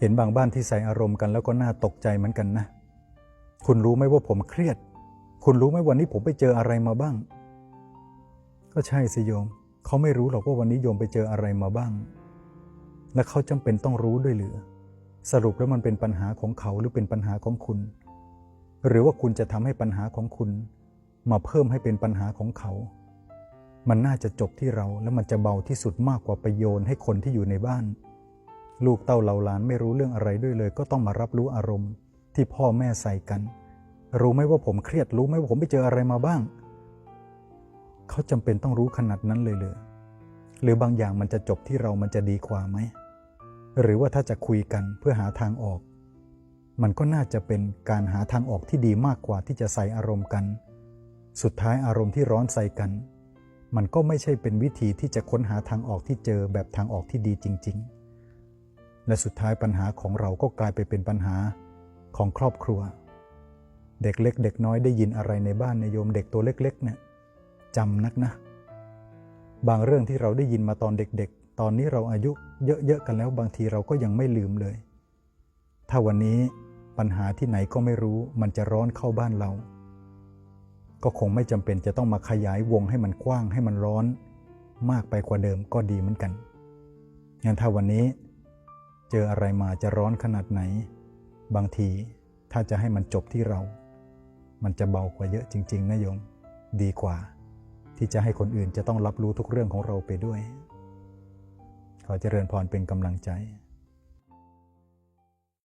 เห็นบางบ้านที่ใส่อารมณ์กันแล้วก็น่าตกใจเหมือนกันนะ คุณรู้ไหมว่าผมเครียด คุณรู้ไหมวันนี้ผมไปเจออะไรมาบ้าง ก็ใช่สิโยม เขาไม่รู้หรอกว่าวันนี้โยมไปเจออะไรมาบ้าง และเขาจำเป็นต้องรู้ด้วยหรือ สรุปแล้วมันเป็นปัญหาของเขาหรือเป็นปัญหาของคุณ หรือว่าคุณจะทำให้ปัญหาของคุณ มาเพิ่มให้เป็นปัญหาของเขา มันน่าจะจบที่เราและมันจะเบาที่สุดมากกว่าไปโยนให้คนที่อยู่ในบ้าน ลูกเต้าเหล่าหลานไม่รู้เรื่องอะไรด้วยเลย ก็ต้องมารับรู้อารมณ์ ที่พ่อแม่ใส่กัน รู้ไหมว่าผมเครียดรู้ไหมว่าผมไปเจออะไรมาบ้าง เขาจำเป็นต้องรู้ขนาดนั้นเลยเลยหรือบางอย่างมันจะจบที่เรามันจะดีกว่าไหม หรือว่าถ้าจะคุยกันเพื่อหาทางออก มันก็น่าจะเป็นการหาทางออกที่ดีมากกว่าที่จะใส่อารมณ์กัน สุดท้ายอารมณ์ที่ร้อนใส่กัน มันก็ไม่ใช่เป็นวิธีที่จะค้นหาทางออกที่เจอแบบทางออกที่ดีจริง ๆ และสุดท้ายปัญหาของเราก็กลายไปเป็นปัญหาของครอบครัว เด็กเล็ก เด็กน้อยได้ยินอะไรในบ้านในยโยมเด็กตัวเล็กๆเนี่ยจำนักนะ บางเรื่องที่เราได้ยินมาตอนเด็กๆ ตอนนี้เราอายุเยอะๆกันแล้วบางทีเราก็ยังไม่ลืมเลย ถ้าวันนี้ปัญหาที่ไหนก็ไม่รู้มันจะร้อนเข้าบ้านเรา ก็คงไม่จำเป็นจะต้องมาขยายวงให้มันกว้างให้มันร้อน มากไปกว่าเดิมก็ดีเหมือนกันงั้นถ้าวันนี้ เจออะไรมาจะร้อนขนาดไหน บางทีถ้าจะให้มันจบที่เรา มันจะเบากว่าเยอะจริง ๆนะโยม ดีกว่า ที่จะให้คนอื่นจะต้องรับรู้ทุกเรื่องของเราไปด้วย ขอเจริญพรเป็นกำลังใจ